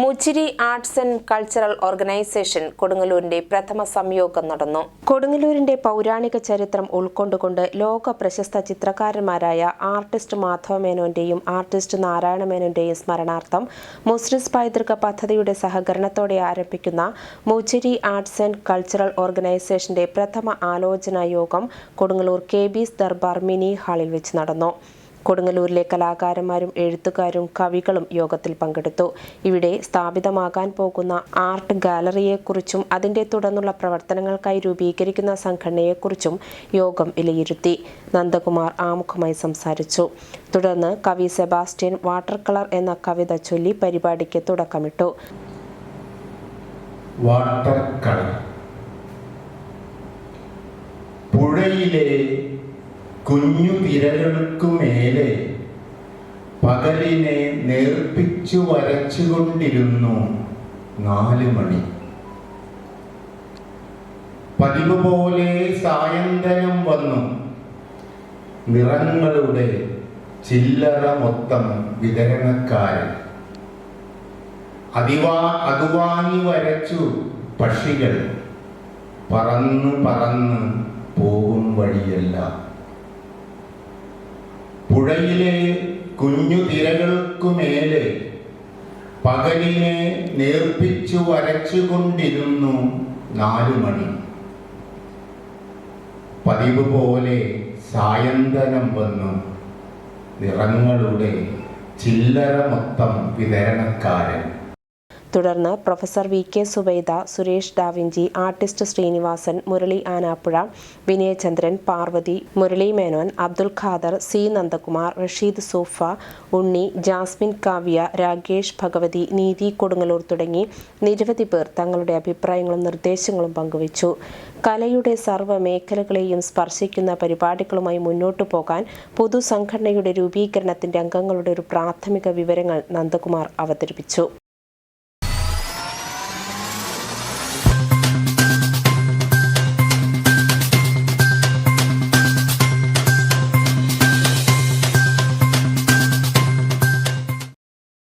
Muchiri arts and cultural organisation കൊടുങ്ങല്ലൂരിന്റെ പ്രഥമ സംയോഗം നടന്നു. കൊടുങ്ങല്ലൂരിന്റെ പൗരാണിക ചരിത്രം ഉൾക്കൊണ്ടുകൊണ്ട് ലോക പ്രശസ്ത ചിത്രകാരന്മാരായ ആർട്ടിസ്റ്റ് മാധവ മേനോന്റെയും ആർട്ടിസ്റ്റ് നാരായണ മേനോന്റെയും സ്മരണാർത്ഥം മുസ്ലിംസ് പൈതൃക പദ്ധതിയുടെ സഹകരണത്തോടെ ആരംഭിക്കുന്ന മുച്ചിരി ആർട്സ് ആൻഡ് കൾച്ചറൽ ഓർഗനൈസേഷന്റെ പ്രഥമ ആലോചനാ യോഗം കൊടുങ്ങല്ലൂർ കെ ബീസ് ദർബാർ മിനി ഹാളിൽ വെച്ച് നടന്നു. കൊടുങ്ങല്ലൂരിലെ കലാകാരന്മാരും എഴുത്തുകാരും കവികളും യോഗത്തിൽ പങ്കെടുത്തു. ഇവിടെ സ്ഥാപിതമാകാൻ പോകുന്ന ആർട്ട് ഗാലറിയെക്കുറിച്ചും അതിന്റെ തുടർന്നുള്ള പ്രവർത്തനങ്ങൾക്കായി രൂപീകരിക്കുന്ന സംഘടനയെക്കുറിച്ചും യോഗം വിലയിരുത്തി. നന്ദകുമാർ ആമുഖമായി സംസാരിച്ചു. തുടർന്ന് കവി സെബാസ്റ്റ്യൻ വാട്ടർ കളർ എന്ന കവിത ചൊല്ലി പരിപാടിക്ക് തുടക്കമിട്ടു. Water colour. പുഴയിലെ കുഞ്ഞു തിരകൾക്കുമേലെ പകലിനെ നേർപ്പിച്ചു വരച്ചുകൊണ്ടിരുന്നു നാല് മണി. പതിവ് പോലെ സായന്തനം വന്നു. നിറങ്ങളുടെ ചില്ലറ മൊത്തം വിതരണക്കാരൻ അതിവാ അതുവാങ്ങി വരച്ചു പക്ഷികൾ. പറന്നു പറന്ന് പോകും വഴിയെല്ലാം. പുഴയിലെ കുഞ്ഞു തിരകൾക്കുമേലെ പകലിനെ നേർപ്പിച്ചു വരച്ചുകൊണ്ടിരുന്നു നാലു മണി പതിവ് പോലെ സായന്തനം വന്നു. നിറങ്ങളുടെ ചില്ലറ മൊത്തം വിതരണക്കാരൻ. തുടർന്ന് professor V K Zubaida Suresh Da Vinci artist Sreenivasan Murali Anappuzha Vinayachandran Parvathy Murali Menon Abdul Khader C Nandakumar Rasheed Soofa Unni Jasmine Kavya Rakesh Bhagavathi Neethi Kodungallur തുടങ്ങി നിരവധി പേർ തങ്ങളുടെ അഭിപ്രായങ്ങളും നിർദ്ദേശങ്ങളും പങ്കുവച്ചു. കലയുടെ സർവ മേഖലകളെയും സ്പർശിക്കുന്ന പരിപാടികളുമായി മുന്നോട്ടു പോകാൻ പൊതുസംഘടനയുടെ രൂപീകരണത്തിന്റെ അംഗങ്ങളുടെ ഒരു പ്രാഥമിക വിവരങ്ങൾ നന്ദകുമാർ അവതരിപ്പിച്ചു.